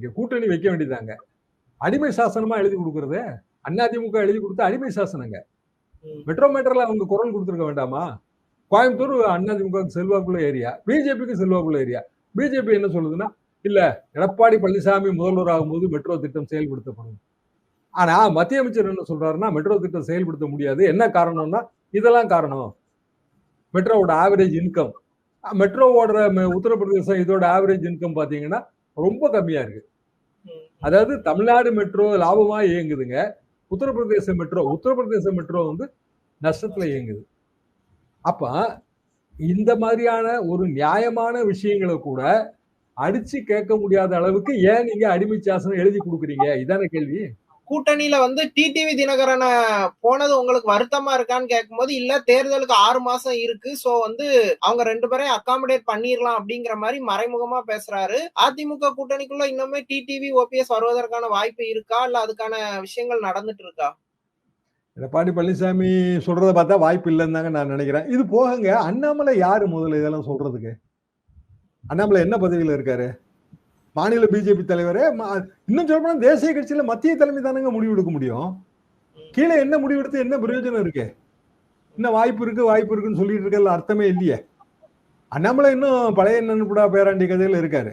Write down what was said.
இங்க கூட்டணி வைக்க வேண்டியதாங்க அடிமை சாசனமா எழுதி கொடுக்கறது. அதிமுக எழுதி கொடுத்த அடிமை சாசனங்க. மெட்ரோ மீட்டர்ல அவங்க குரல் கொடுத்துருக்க வேண்டாமா? கோயம்புத்தூர் அதிமுக செல்வாக்குள்ள ஏரியா. பிஜேபிக்கு செல்வாக்குள்ள ஏரியா. பிஜேபி என்ன சொல்லுதுன்னா இல்ல எடப்பாடி பழனிசாமி முதல்வர் ஆகும்போது மெட்ரோ திட்டம் செயல்படுத்தப்படும். ஆனா மத்திய அமைச்சர் என்ன சொல்றாருன்னா மெட்ரோ திட்டம் செயல்படுத்த முடியாது. என்ன காரணம்னா இதெல்லாம் காரணம். மெட்ரோவோட ஆவரேஜ் இன்கம் மெட்ரோ ஓடுற ம- உத்தரப்பிரதேசம் இதோட ஆவரேஜ் இன்கம் பாத்தீங்கன்னா ரொம்ப கம்மியா இருக்கு. அதாவது தமிழ்நாடு மெட்ரோ லாபமா இயங்குதுங்க. உத்தரப்பிரதேச மெட்ரோ உத்தரப்பிரதேச மெட்ரோ வந்து நஷ்டத்துல இயங்குது. அப்ப இந்த மாதிரியான ஒரு நியாயமான விஷயங்களை கூட அடிச்சு கேட்க முடியாத அளவுக்கு ஏன் நீங்க அடிமை சாசனம் எழுதி கொடுக்குறீங்க? இதான கேள்வி. கூட்டணியில வந்து டிடிவி தினகரனை போனது உங்களுக்கு வருத்தமா இருக்கான்னு கேட்கும்போது இல்ல தேர்தலுக்கு ஆறு மாசம் இருக்கு. சோ வந்து அவங்க ரெண்டு பேரையும் அகாமடேட் பண்ணிரலாம் அப்படிங்கிற மாதிரி மறைமுகமா பேசுறாரு. அதிமுக கூட்டணிக்குள்ள இன்னுமே டிடிவி ஓபிஎஸ் வருவதற்கான வாய்ப்பு இருக்கா? இல்ல அதுக்கான விஷயங்கள் நடந்துட்டு இருக்கா? எடப்பாடி பழனிசாமி சொல்றத பார்த்தா வாய்ப்பு இல்லைன்னு தாங்க நான் நினைக்கிறேன். இது போகங்க அண்ணாமலை யாரு முதல்ல இதெல்லாம் சொல்றதுக்கு? அண்ணாமலை என்ன பதவியில இருக்காரு? மாநில பிஜேபி தலைவரே இன்னும் சொல்ல போனா தேசிய கட்சியில மத்திய தலைமை தானங்க முடிவு எடுக்க முடியும். கீழே என்ன முடிவெடுத்து என்ன பிரயோஜனம் இருக்கு? இன்னும் வாய்ப்பு இருக்கு வாய்ப்பு இருக்குன்னு சொல்லிட்டு இருக்கல அர்த்தமே இல்லையே. அண்ணாமலை இன்னும் பழைய நண்புடா பேராண்டி கதையில இருக்காரு.